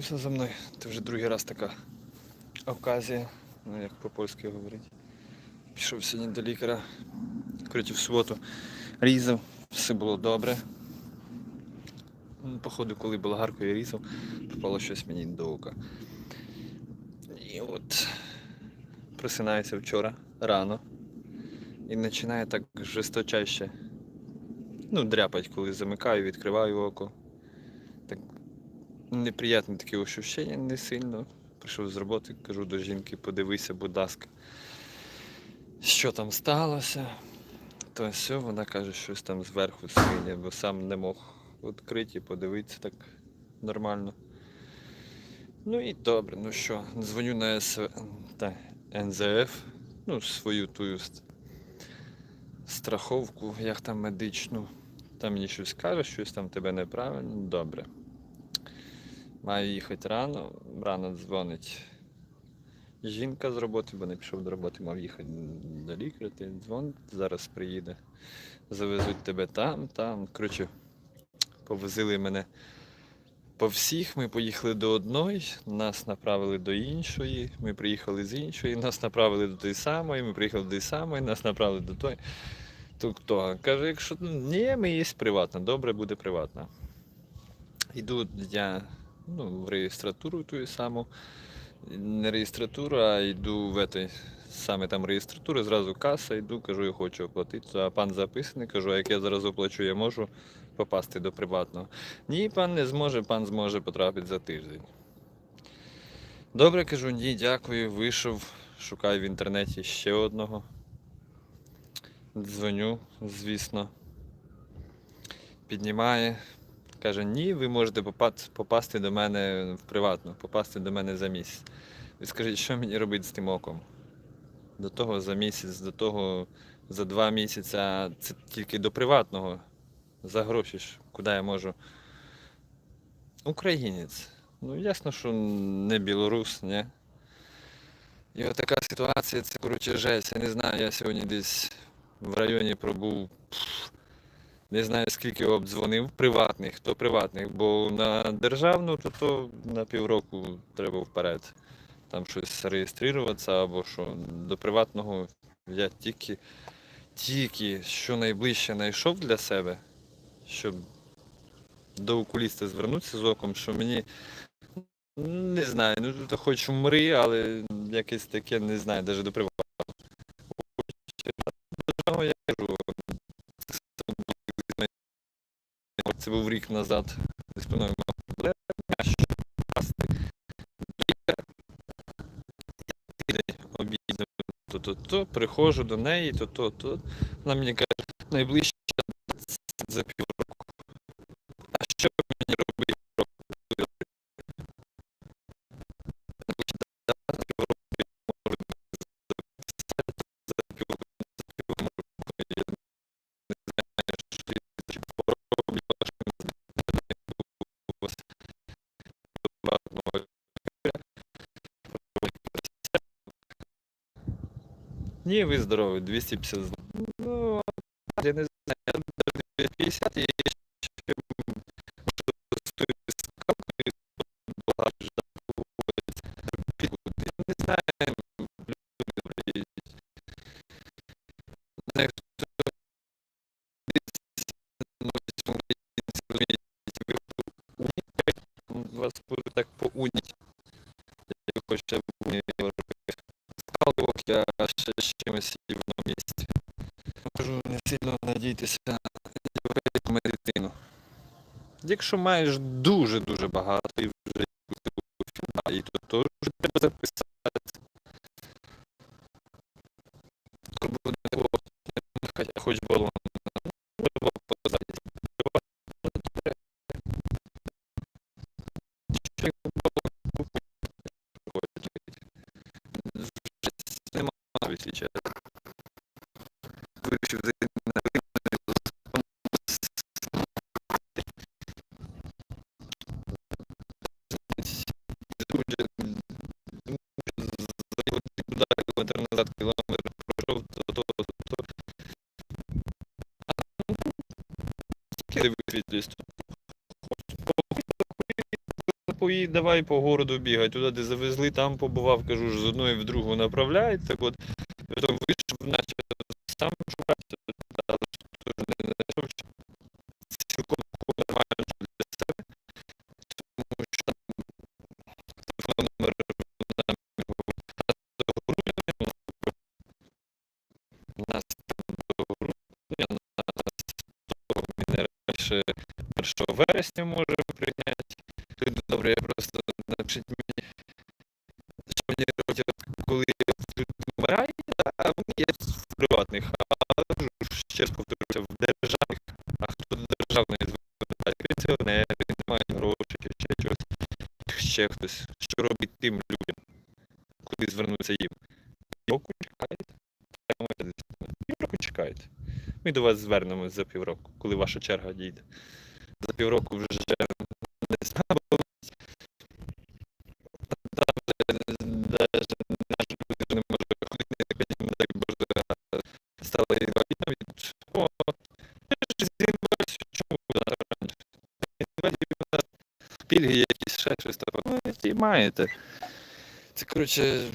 Все за мною. Це вже другий раз така оказія, ну як по-польськи говорить. Пішов сьогодні до лікаря. Коротше, в суботу різав, все було добре. Ну, Походу, коли болгаркою різав, попало щось мені до ока. І от просинається вчора рано і починає так жесточаще. Ну, дряпать, коли замикаю, відкриваю око. Так неприємне таке ощущення, не сильно. Прийшов з роботи, кажу до жінки, подивися, будь ласка, що там сталося. То все, вона каже, щось там зверху свиня, бо сам не мог відкрити, і подивитися так нормально. Ну і добре, ну що, дзвоню на СВ... та, НЗФ, ну, свою ту страховку, як там медичну. Там мені щось каже, щось там тебе неправильно, добре. Маю їхати рано, рано дзвонить жінка з роботи, бо не пішов до роботи, мав їхати до лікаря, ти дзвонить, зараз приїде. Завезуть тебе там, там. Коротше, повозили мене по всіх. Ми поїхали до одної, нас направили до іншої, ми приїхали з іншої, нас направили до тої самої, ми приїхали до тої самої, нас направили до тої. То хто? Каже, якщо ні, ми є приватна, добре буде приватна. Йду я ну, в реєстратуру ту саму. Не реєстратуру, а йду в этой, саме там реєстратура, зразу каса, йду, кажу, я хочу оплатити. А пан записаний, кажу, а як я зараз оплачу, я можу попасти до приватного. Ні, пан не зможе, пан зможе потрапити за тиждень. Добре, кажу, ні, дякую. Вийшов, шукаю в інтернеті ще одного. Дзвоню, звісно. Піднімає. Каже, ні, ви можете попасти до мене в приватну, попасти до мене за місяць. Ви скажіть, що мені робити з тим оком? До того за місяць, до того за два місяці, це тільки до приватного. За гроші ж, куди я можу. Українець. Ну, ясно, що не білорус, ні. І от така ситуація, це коротше жесть. Я не знаю, я сьогодні десь в районі пробув. пф, Не знаю скільки обдзвонив приватних, хто приватних, бо на державну то, то на півроку треба вперед. Там щось реєструватися або що. До приватного я тільки, тільки що найближче знайшов для себе, щоб до окуліста звернутися з оком, що мені не знаю, ну то хоч умри, але якесь таке не знаю, навіть до приватного. Це був рік назад зі спиною проблеми, що обідно, то-то-то, приходжу до неї, то-то, то. Вона мені каже, найближче за півроку. Ні, ви здорові, 250 зл- Ну, я не знаю, я навіть 50 і ще стою з скалкою, багато ждав, я не знаю, люди добрі. Не знаю, хто дивиться, ну, Якщо маєш дуже-дуже багато і вже і то, вже треба записати. Буде хоч. Ну, або позаді. І давай по городу бігай. Туди, де завезли, там побував, кажу ж, з одної в другу направляють. Так от, вийшов, наче сам шукати, 1 вересня може прийняти. Люди, добре, я просто напишіть мені, робити, коли вмирають, а вони є в приватних, а ще раз повторюся, в державних, а хто до державної звертає пенсіонери, немає грошей, ще щось, ще хтось, що робить тим людям, коли звернуться їм. Півроку чекаєте, півроку чекаєте. Ми до вас звернемось за півроку, коли ваша черга дійде. За півроку вже не знаю, там навіть наші люди не може ходити, Боже, стали інвалідів, чому раніше? Пільги якісь, ще щось таке. Ну, і маєте. Це, коротше,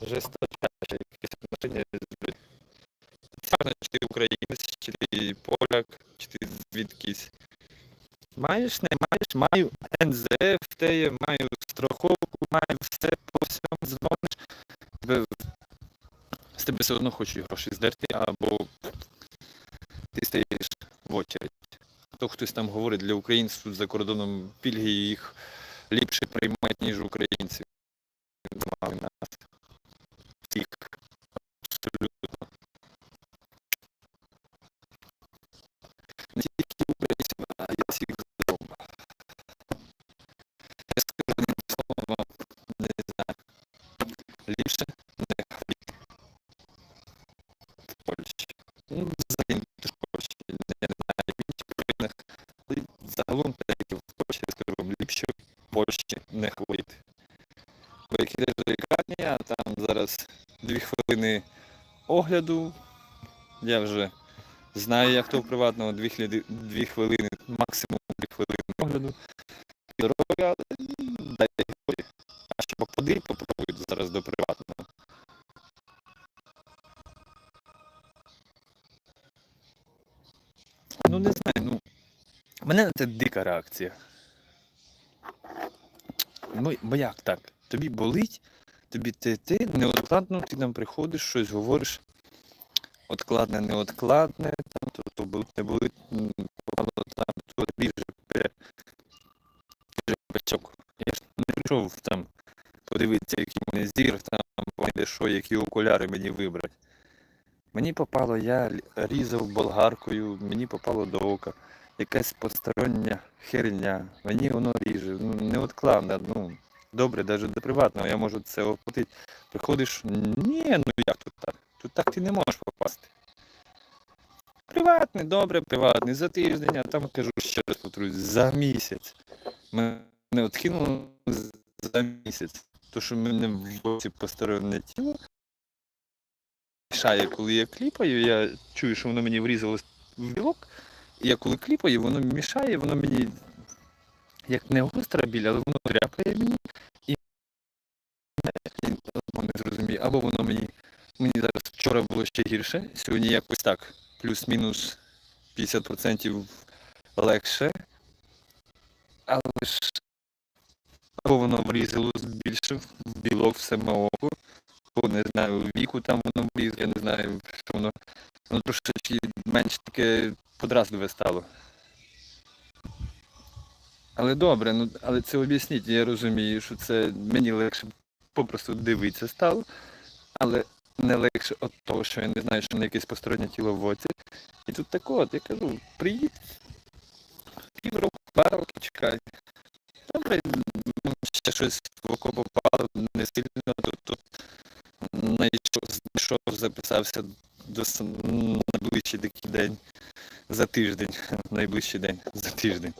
жесточайше якесь отношення з чи ти українець, чи ти поляк, чи ти звідкись. Маєш, не маєш, маю НЗ в теє, маю страховку, маю все по всьому дзвониш. Тебе, з тебе все одно хочуть гроші здерти, або ти стоїш в очередь. То хтось там говорить, для українців за кордоном пільги їх ліпше приймають, Польщі не ходити. Бо як ідеш до лікарні, а там зараз дві хвилини огляду, я вже знаю, як то в приватному, дві, дві хвилини, максимум дві хвилини огляду. Але дай годі. А ще попади, попробуй зараз до приватного. Ну не знаю, ну. мене це дика реакція. Бо, бо як так? Тобі болить, тобі ти, ти неодкладно, ти нам приходиш, щось говориш. Откладне, неодкладне, там, то, то болить, не болить, там, то тобі вже печок. Я ж не прийшов там подивитися, який у мене зір, там, що, які окуляри мені вибрати. Мені попало, я різав болгаркою, мені попало до ока. Якась постороння херня. Мені воно ріже. Ну, неодкладно. Ну, добре, навіть до приватного, я можу це оплатити. Приходиш, ні, ну як тут так? Тут так ти не можеш попасти. Приватний, добре, приватний, за тиждень, а там кажу ще раз повторюсь, за місяць. Мене відкинуло з- за місяць. То, що мене в боці постороннє тіло. Мішає, коли я кліпаю, я чую, що воно мені врізалось в білок. І я коли кліпаю, воно мішає, воно мені як не гостра біль, але воно дряпає мені і не зрозумію. Або воно мені. Мені зараз вчора було ще гірше, сьогодні якось так, плюс-мінус 50% легше. Але ж або воно врізалось більше в білок в саме око, бо не знаю, віку там воно вріз, я не знаю, що воно, воно трошечки менш таке подразливе стало. Але добре, ну але це об'ясніть, я розумію, що це мені легше попросту дивитися стало, але не легше від того, що я не знаю, що мене якесь постороннє тіло в оці. І тут так от, я кажу, приїдь, півроку, два роки чекай. Добре, ну, ще щось в око попало, не сильно, то знайшов, знайшов, записався до найближчий такий день за тиждень. Найближчий день за тиждень.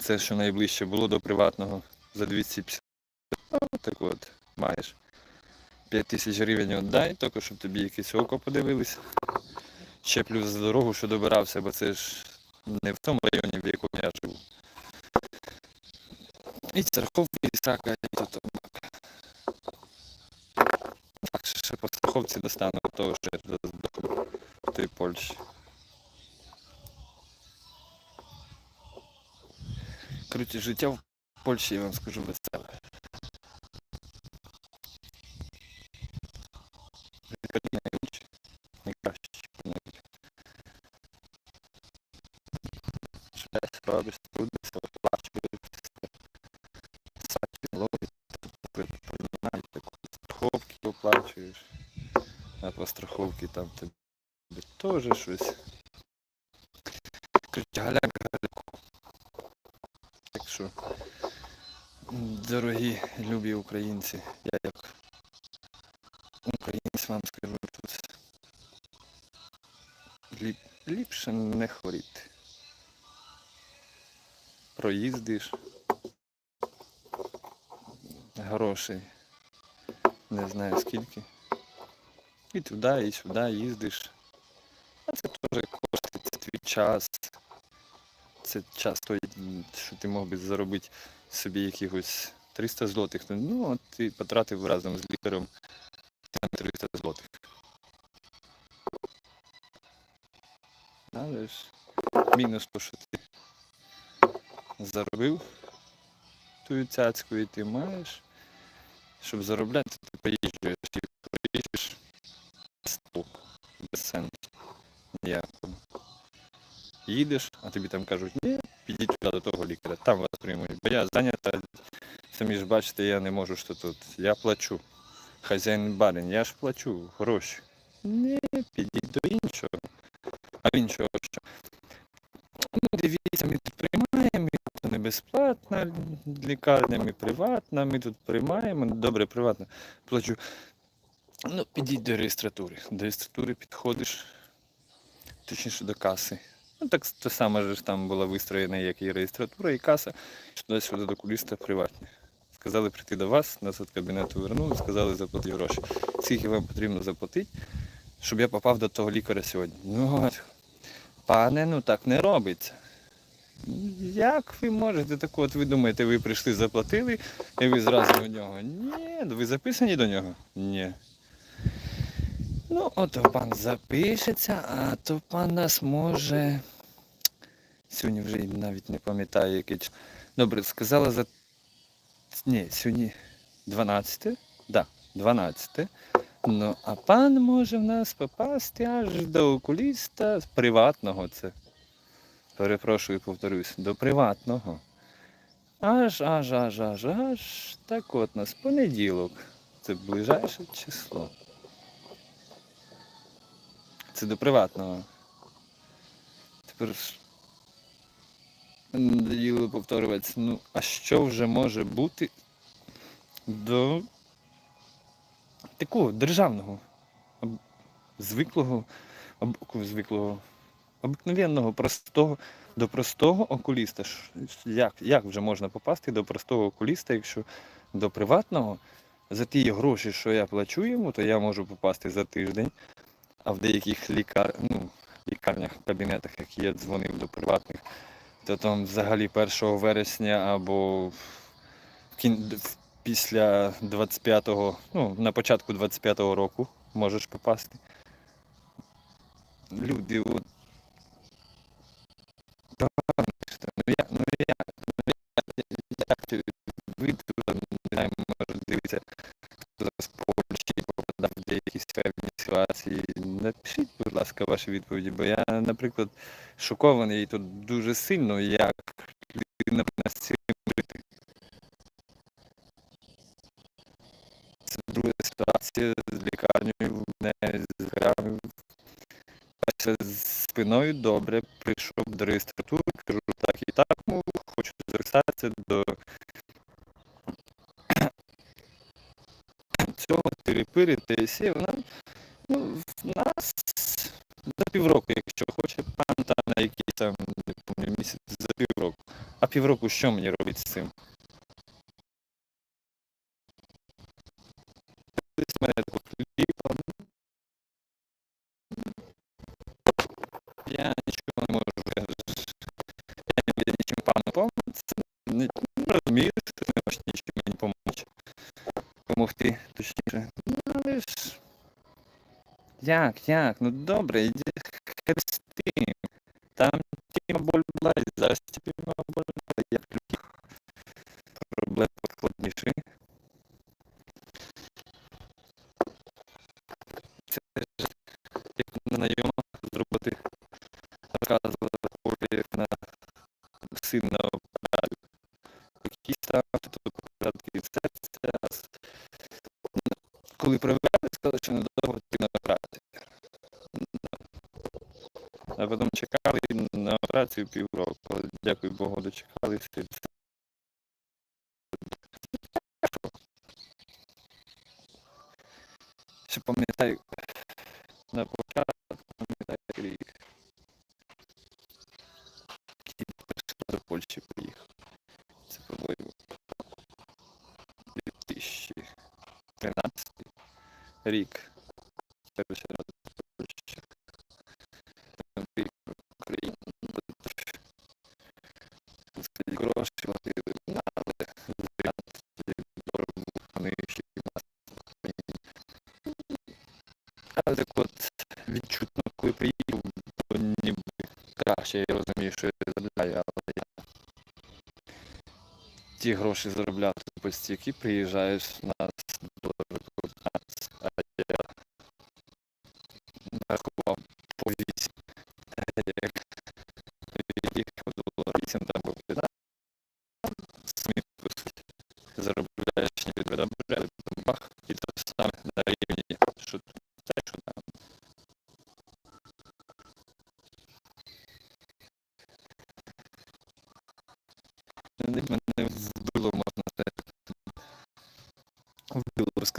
Це що найближче було до приватного за 250. Ну, так от, маєш. 5 тисяч гривень віддай, тільки щоб тобі якесь око подивилися. Ще плюс за дорогу, що добирався, бо це ж не в тому районі, в якому я живу. І страховки, і срака, і тут. Так, ще, по страховці достану того, що я в той Польщі. Коротше, життя в Польщі, я вам скажу, веселе. Найкраще, найкраще. Щось робиш, трудишся, оплачуєш, страховки оплачуєш, а по страховці там тобі теж щось. Коротше, українці, я як українець вам скажу тут. Ліп, ліпше не хворіти. Проїздиш. Грошей. Не знаю скільки. І туди, і сюди їздиш. А це теж кошти, це твій час. Це час той, що ти мог би заробити собі якихось 300 злотих. Ну, от ти потратив разом з лікарем там 300 злотих. Але ж мінус то, що ти заробив тую цяцьку і ти маєш. Щоб заробляти, ти поїжджаєш і проїжджаєш без толку, без сенсу ніякого. Їдеш, а тобі там кажуть, ні, підіть до того лікаря, там вас приймуть. Бо я зайнята, самі ж бачите, я не можу що тут. Я плачу. Хазяїн барин, я ж плачу гроші. Ні, підіть до іншого. А іншого що? Ну, дивіться, ми тут приймаємо, то не безплатна лікарня, ми приватна, ми тут приймаємо, добре, приватна, плачу. Ну, підіть до реєстратури. До реєстратури підходиш, точніше до каси. Ну, так те саме ж там була вистроєна, як і реєстратура, і каса, що туди-сюди до куліста приватні. Сказали прийти до вас, нас від кабінету вернули, сказали заплатити гроші. Скільки вам потрібно заплатити, щоб я попав до того лікаря сьогодні? Ну, пане, ну так не робиться. Як ви можете так от ви думаєте, ви прийшли, заплатили, і ви зразу до нього? Ні, ви записані до нього? Ні. Ну, ото пан запишеться, а то пан нас може. Сьогодні вже навіть не пам'ятаю, який. ч- Добре, сказала за. Ні, сьогодні 12. Да, 12. Ну, а пан може в нас попасти аж до окуліста приватного це. Перепрошую, повторюсь, до приватного. Аж, аж, аж, аж, аж. Так от нас понеділок. Це ближайше число. Це до приватного. Тепер надоїло повторюватися. Ну, а що вже може бути до такого державного, звиклого, звиклого, обикновенного, простого, до простого окуліста. Як, як вже можна попасти до простого окуліста, якщо до приватного за ті гроші, що я плачу йому, то я можу попасти за тиждень, а в деяких лікар... ну, лікарнях, кабінетах, які я дзвонив до приватних, то там взагалі 1 вересня або після 25-го, ну, на початку 25-го року можеш попасти. Люди, от Ну я, ну я, ну я, ти- ви тут, не знаю, може дивитися, хто з Польщі попадав в якісь певні ситуації. Напишіть, ласка, ваші відповіді, бо я, наприклад, шокований тут дуже сильно, як людина з цим. Це друга ситуація з лікарнею, не з спиною добре, прийшов до реєстратури, кажу так і так, мов, хочу записатися до цього тирипири, ТСІ, вона ну, в нас півроку, якщо хоче пан там на якийсь там не місяць за півроку. А півроку що мені робити з цим? Я нічого не можу. Я, не буду нічим пану допомогти. Не, не розумію, що допомогти, точніше. Ну, але ж. Як, як? Ну добре, іди хрести. Там тема боль зараз за Больбай, як операцію півроку. Дякую Богу, дочекалися. Ще пам'ятаю, на початку пам'ятаю рік. До Польщі приїхав. Це по-моєму 2013 рік. Краще я розумію, що я заробляю, але я ті гроші заробляти по стільки приїжджаєш на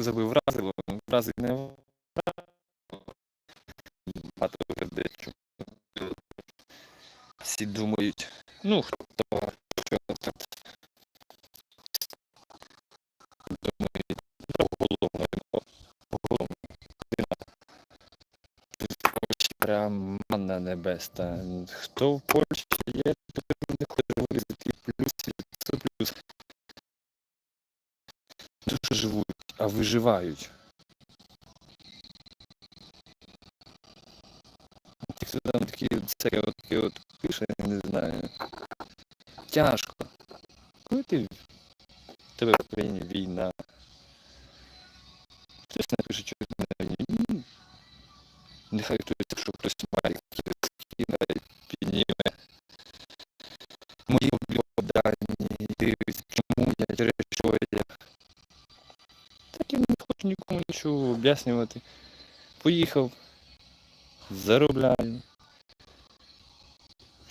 Сказав, вразило. Вразить не вразило. Багато людей. Всі думають, ну, хто що тут. Думають, головне, головне. Польщі прям небесна. Хто в виживають. Ті, хто там такі це от, пише, я не знаю. Тяжко. Коли ти в тебе в країні війна. Хтось напише, що ти війні. Нехай хтось, якщо хтось має якісь скине, об'яснювати. Поїхав, заробляю.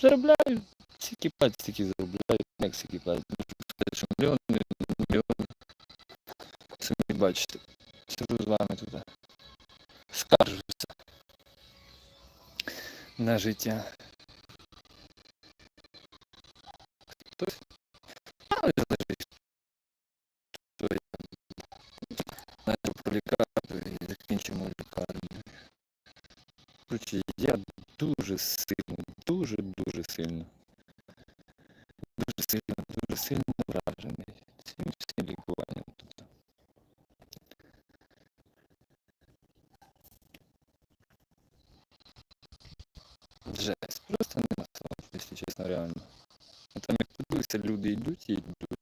Заробляю. Скільки платять, стільки заробляю. Як скільки платять? Можу сказати, що мільйони, мільйони. Самі бачите. Сижу з вами туди. Скаржуся на життя. Дуже сильно, дуже-дуже сильно. Дуже сильно, дуже сильно вражений цим всім лікуванням тут. Жесть, просто нема слов, якщо чесно, реально. А там як подивишся, люди йдуть і йдуть.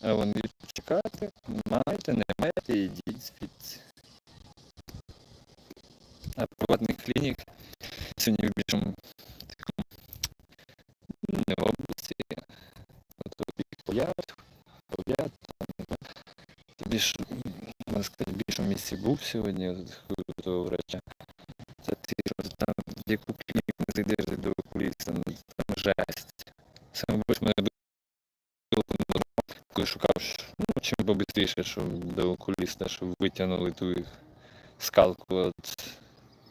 А вони чекати, маєте, не маєте, йдіть звідси. Приватних клінік сьогодні в більшому не області. От тут і пов'ят, пов'ят, там більш, можна сказати, в більшому місці був сьогодні того врача. Це ти, там яку клініку не зайдеш до окуліста, там жесть. Саме більше мене коли шукав, ну, чим побистріше, щоб до окуліста, щоб витягнули ту скалку от,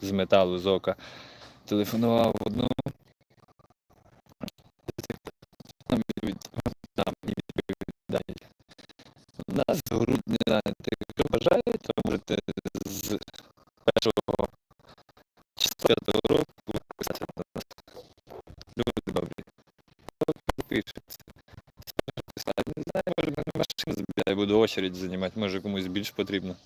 з металу з ока. Телефонував мені відповідають. У нас грудня зайняти. Хто бажає, то можете з першого числа того року писати до нас. Люди добрі. Пишеться. Не знаю, може, мене ваш машин збираю, буду очередь займати, може комусь більш потрібно.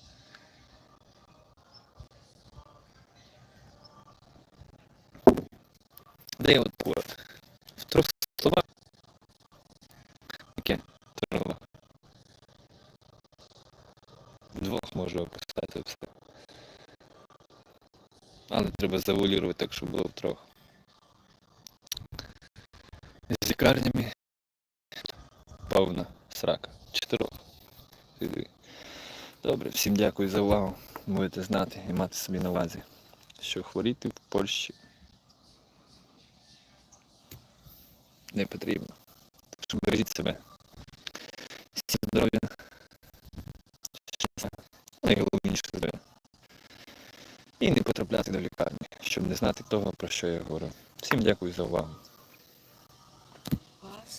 Де я от от? В трьох словах? Яке? Слова. Двох можу описати все. Але треба завуалірувати так, щоб було в. З лікарнями повна срака. Чотирьох. Добре, всім дякую за увагу. Будете знати і мати собі на увазі, що хворіти в Польщі не потрібно. Так що бережіть себе. Всім здоров'я. Щастя. Найголовніше здоров'я. І не потрапляти до лікарні, щоб не знати того, про що я говорю. Всім дякую за увагу.